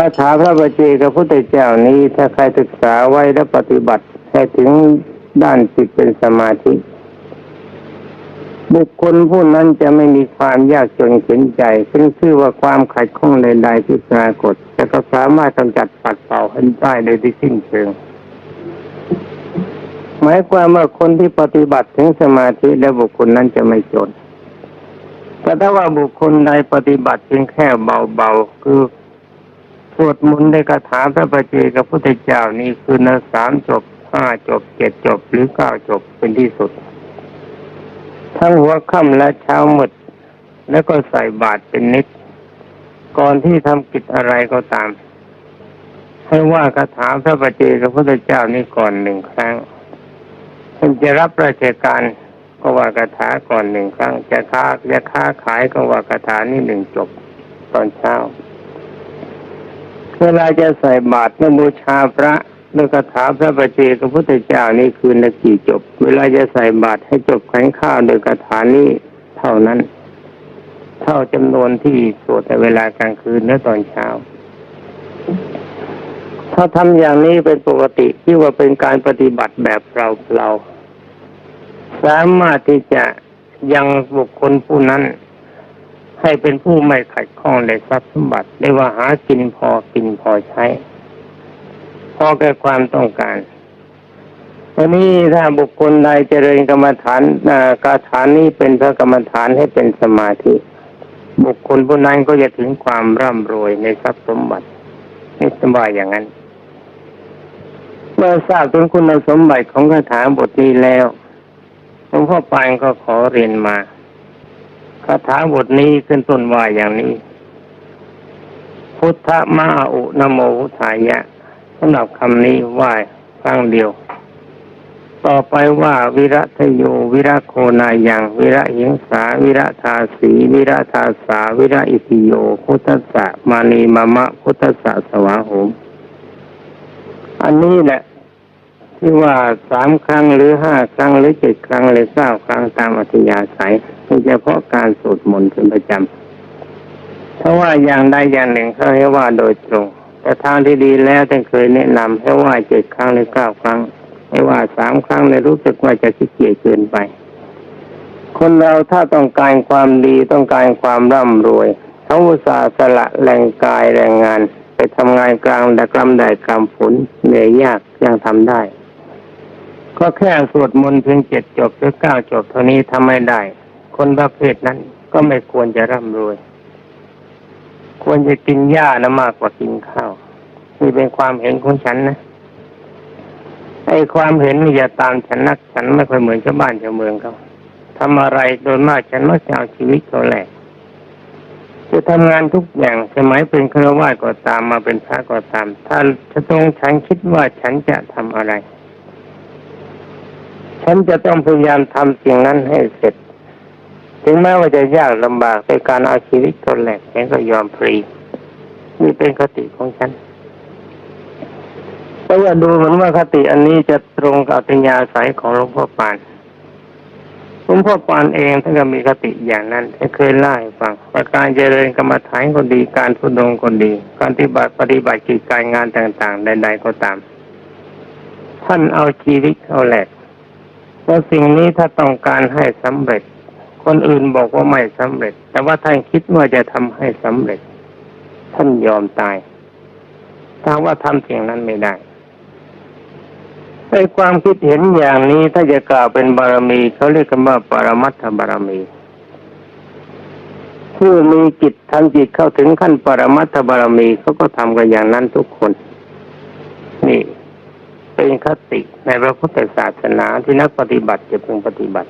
คาถาพระบัจเจกับพุทธเจ้านี้ถ้าใครศึกษาไว้และปฏิบัติให้ถึงด้านจิตเป็นสมาธิ บุคคลผู้นั้นจะไม่มีความยากจนเข็นใจซึ่งชื่อว่าความขัดข้องใดๆที่ปรากฏแต่ก็สามารถกำจัดปัดเป่าให้ได้โดยที่สิ้นเชิงหมายความว่าคนที่ปฏิบัติถึงสมาธิแล้วบุคคลนั้นจะไม่จนแต่ถ้าว่าบุคคลใดปฏิบัติเพียงแค่เบาๆคือ สวดมนต์ในคาถาพระประเจกับพุทธเจ้านี่คือนะสามจบห้าจบเจ็ดจบหรือเก้าจบเป็นที่สุด ทั้งหัวค่ำและเช้ามืดแล้วก็ใส่บาตรเป็นนิด ก่อนที่ทำกิจอะไรก็ตาม ให้ว่าคาถาพระประเจกับพุทธเจ้านี่ก่อนหนึ่งครั้งท่านจะรับราชการก็ว่าคาถาก่อนหนึ่งครั้ง จะค้าจะค้าขายก็ว่าคาถานี่หนึ่งจบตอนเช้า เวลาจะใส่บาตรเมื่อบูชาพระด้วยคาถาพระประเจกพุทธเจ้านี่คือนาทีจบ เวลาจะใส่บาตรให้จบแขวนข้าวโดยคาถานี้เท่านั้น เท่าจำนวนที่สวดในเวลากลางคืนและตอนเช้า ถ้าทำอย่างนี้เป็นปกติที่ว่าเป็นการปฏิบัติแบบเราเราสามารถที่จะยังบุคคลผู้นั้น ให้เป็นผู้ไม่ขัดข้องในทรัพย์สมบัติได้ว่าหากินพอกินพอใช้ พอแก่ความต้องการวันนี้ถ้าบุคคลใดเจริญกรรมฐานอ่ากาฐานนี้เป็นพระกรรมฐานให้เป็นสมาธิ บุคคลผู้นั้นก็จะถึงความร่ำรวยในทรัพย์สมบัตินี่สบายอย่างนั้น เมื่อทราบถึงคุณสมบัติของคาถาบทนี้แล้วหลวงพ่อปานก็ขอเรียนมา คาถาบทนี้ขึ้นต้นว่าอย่างนี้ พุทธมาอุนโมพุทธายะสำหรับคำนี้ว่าครั้งเดียว ต่อไปว่าวิระทโยวิระโคนายัง วิระหิงสา วิระทาสี วิระทาสา วิระอิติโย พุทธะมานีมามะ พุทธะสวาโหม อันนี้แหละ ที่ว่าสามครั้งหรือห้าครั้งหรือเจ็ดครั้งหรือเก้าครั้งตามอัธยาศัยนี่เฉพาะการสวดมนต์เป็นประจำเพราะว่าอย่างใดอย่างหนึ่งเขาให้ว่าโดยตรง แต่ทางที่ดีแล้วท่านเคยแนะนำให้ว่าเจ็ดครั้งหรือเก้าครั้งไม่ว่าสามครั้งเลยรู้สึกว่าจะขี้เกียจเกินไป คนเราถ้าต้องการความดีต้องการความร่ำรวยเขาอุตส่าห์สละแรงกายแรงงาน ไปทำงานกลางแดดกลำแดดกลำฝนเหนื่อยยากยังทำได้ ก็แค่สวดมนต์เพียงเจ็ดจบหรือเก้าจบเท่านี้ทำไม่ได้ คนประเภทนั้นก็ไม่ควรจะร่ำรวย ควรจะกินหญ้านะมากกว่ากินข้าวนี่เป็นความเห็นของฉันนะไอ้ความเห็นนี่อย่าตามฉันนัก ฉันไม่ค่อยเหมือนชาวบ้านชาวเมืองเขาทำอะไรโดยมากฉันมักจะเอาชีวิตเขาแหลกจะทำงานทุกอย่างสมัยเป็นฆรวาสก็ตามมาเป็นพระก็ตาม ถ้าจะตรงฉันคิดว่าฉันจะทำอะไร ฉันจะต้องพยายามทำสิ่งนั้นให้เสร็จ ถึงแม้ว่าจะยากลำบากในการเอาชีวิตคนแหลกฉันก็ยอมฟรีนี่เป็นคติของฉันแต่ว่าดูเหมือนว่าคติอันนี้จะตรงกับปัญญาสายของหลวงพ่อปานหลวงพ่อปานเองท่านก็มีคติอย่างนั้นท่านเคยเล่าให้ฟังว่าการเจริญกรรมฐานก็ดีการทุดงก็ดี การปฏิบัติปฏิบัติกิจการงานต่างๆ ใด ๆ ก็ตาม ท่านเอาชีวิตเอาแหลก เพราะสิ่งนี้ถ้าต้องการให้สำเร็จ คนอื่นบอกว่าไม่สำเร็จ แต่ว่าท่านคิดว่าจะทำให้สำเร็จ ท่านยอมตายถ้าว่าทำสิ่งนั้นไม่ได้ในความคิดเห็นอย่างนี้ถ้าจะกล่าวเป็นบารมีเขาเรียกกันว่าปรมัตถบารมีผู้มีจิตทำจิตเข้าถึงขั้นปรมัตถบารมีเขาก็ทำกันอย่างนั้นทุกคน นี่ เป็นคติในพระพุทธศาสนาที่นักปฏิบัติจะพึงปฏิบัติ